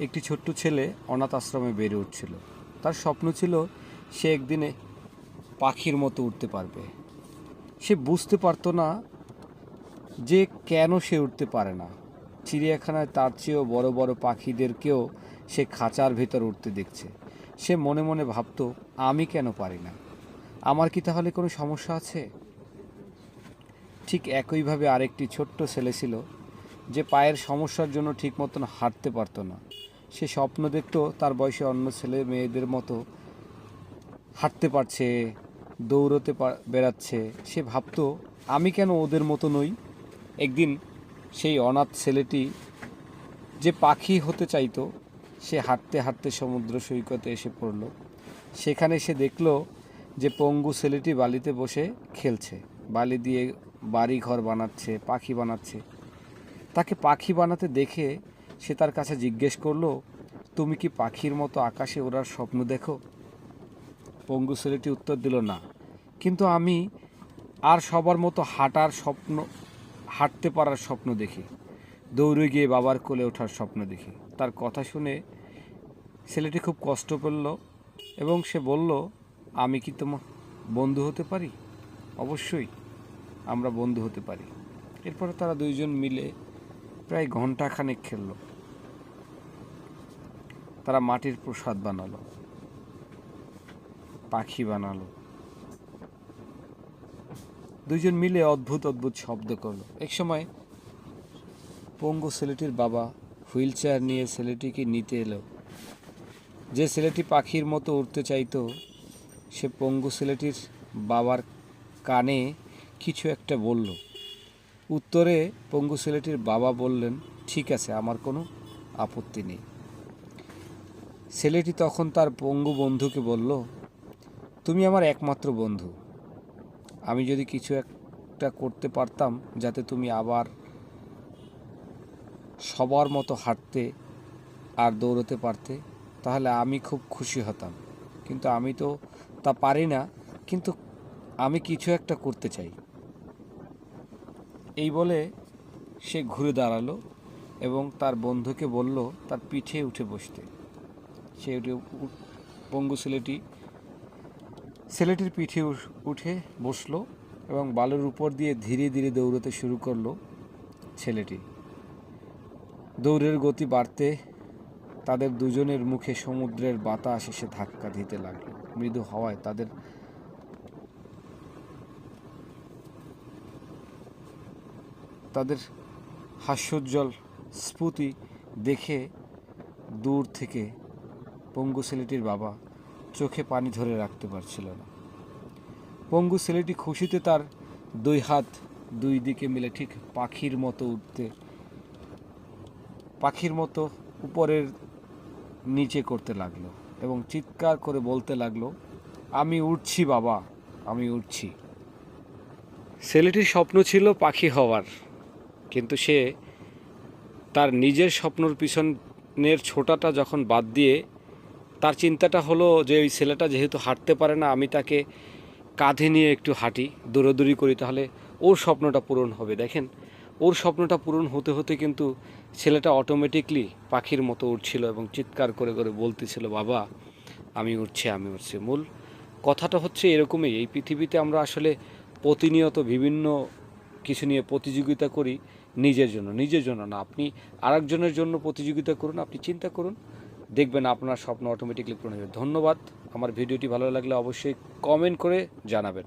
একটি ছোট্ট ছেলে অনাথ আশ্রমে বেড়ে উঠছিল। তার স্বপ্ন ছিল সে একদিনে পাখির মতো উঠতে পারবে। সে বুঝতে পারতো না যে কেন সে উঠতে পারে না। চিড়িয়াখানায় তার চেয়েও বড় বড় পাখিদেরকেও সে খাঁচার ভেতর উঠতে দেখছে। সে মনে মনে ভাবতো, আমি কেন পারি না? আমার কি তাহলে কোনো সমস্যা আছে? ঠিক একইভাবে আরেকটি ছোট্ট ছেলে ছিল যে পায়ের সমস্যার জন্য ঠিক মতন হাঁটতে পারতো না। সে স্বপ্ন দেখতো তার বয়সে অন্য ছেলে মেয়েদের মতো হাঁটতে পারছে, দৌড়তে বেড়াচ্ছে। সে ভাবতো, আমি কেন ওদের মতো নই? একদিন সেই অনাথ ছেলেটি যে পাখি হতে চাইতো, সে হাঁটতে হাঁটতে সমুদ্র সৈকতে এসে পড়ল। সেখানে সে দেখল যে পঙ্গু ছেলেটি বালিতে বসে খেলছে। বালি দিয়ে বাড়ি ঘর বানাচ্ছে, পাখি বানাচ্ছে। তাকে পাখি বানাতে দেখে সে তার কাছে জিজ্ঞেস করল, তুমি কি পাখির মতো আকাশে ওড়ার স্বপ্ন দেখো? পঙ্গু ছেলেটি উত্তর দিল, না। কিন্তু আমি আর সবার মতো হাঁটার স্বপ্ন, হাঁটতে পারার স্বপ্ন দেখি। দৌড়ে গিয়ে বাবার কোলে ওঠার স্বপ্ন দেখি। তার কথা শুনে ছেলেটি খুব কষ্ট পেল এবং সে বলল, আমি কি তোমার বন্ধু হতে পারি? অবশ্যই, আমরা বন্ধু হতে পারি। এরপরে তারা দুইজন মিলে প্রায় ঘন্টাখানেক খেলল। তারা মাটির প্রসাদ বানালো, পাখি বানালো। দুইজন মিলে অদ্ভুত অদ্ভুত শব্দ করল। এক সময় পঙ্গু ছেলেটির বাবা হুইল চেয়ার নিয়ে ছেলেটিকে নিতে এলো। যে ছেলেটি পাখির মতো উঠতে চাইতো, সে পঙ্গু ছেলেটির বাবার কানে কিছু একটা বলল। উত্তরে পঙ্গু ছেলেটির বাবা বললেন, ঠিক আছে, আমার কোনো আপত্তি নেই। ছেলেটি তখন তার পঙ্গু বন্ধুকে বলল, তুমি আমার একমাত্র বন্ধু। আমি যদি কিছু একটা করতে পারতাম, যাতে তুমি আবার সবার মতো হাঁটতে আর দৌড়তে পারতে, তাহলে আমি খুব খুশি হতাম। কিন্তু আমি তো তা পারি না, কিন্তু আমি কিছু একটা করতে চাই। এই বলে সে ঘুরে দাঁড়াল এবং তার বন্ধুকে বলল, তার পিঠে উঠে বসতে। সে পঙ্গু ছেলেটি, ছেলেটির পিঠে উঠে বসল এবং বালুর উপর দিয়ে ধীরে ধীরে দৌড়তে শুরু করল ছেলেটি। দৌড়ের গতি বাড়তে তাদের দুজনের মুখে সমুদ্রের বাতাস এসে ধাক্কা দিতে লাগল। মৃদু হওয়ায় তাদের তাদের হাস্যোজ্জ্বল স্ফুতি দেখে দূর থেকে পঙ্গু ছেলেটির বাবা চোখে পানি ধরে রাখতে পারছিল না। পঙ্গু ছেলেটি খুশিতে তার দুই হাত দুই দিকে মিলে ঠিক পাখির মতো উঠতে, পাখির মতো উপরের নিচে করতে লাগল এবং চিৎকার করে বলতে লাগল, আমি উঠছি বাবা, আমি উঠছি। ছেলেটির স্বপ্ন ছিল পাখি হওয়ার। কিন্তু সে তার নিজের স্বপ্নর পিছনের ছোটাটা যখন বাদ দিয়ে তার চিন্তাটা হলো যে ওই ছেলেটা যেহেতু হাঁটতে পারে না, আমি তাকে কাঁধে নিয়ে একটু হাঁটি, দৌড়াদৌড়ি করি, তাহলে ওর স্বপ্নটা পূরণ হবে। দেখেন, ওর স্বপ্নটা পূরণ হতে হতে কিন্তু ছেলেটা অটোমেটিকলি পাখির মতো উঠছিল এবং চিৎকার করে করে বলতেছিল, বাবা, আমি উঠছি আমি উঠছি। মূল কথাটা হচ্ছে এরকমই। এই পৃথিবীতে আমরা আসলে প্রতিনিয়ত বিভিন্ন কিছু নিয়ে প্রতিযোগিতা করি নিজের জন্য নিজের জন্য না। আপনি আরেকজনের জন্য প্রতিযোগিতা করুন, আপনি চিন্তা করুন। দেখবেন আপনার স্বপ্ন অটোমেটিকলি পূরণ হবে ধন্যবাদ। আমার ভিডিওটি ভালো লাগলে অবশ্যই কমেন্ট করে জানাবেন।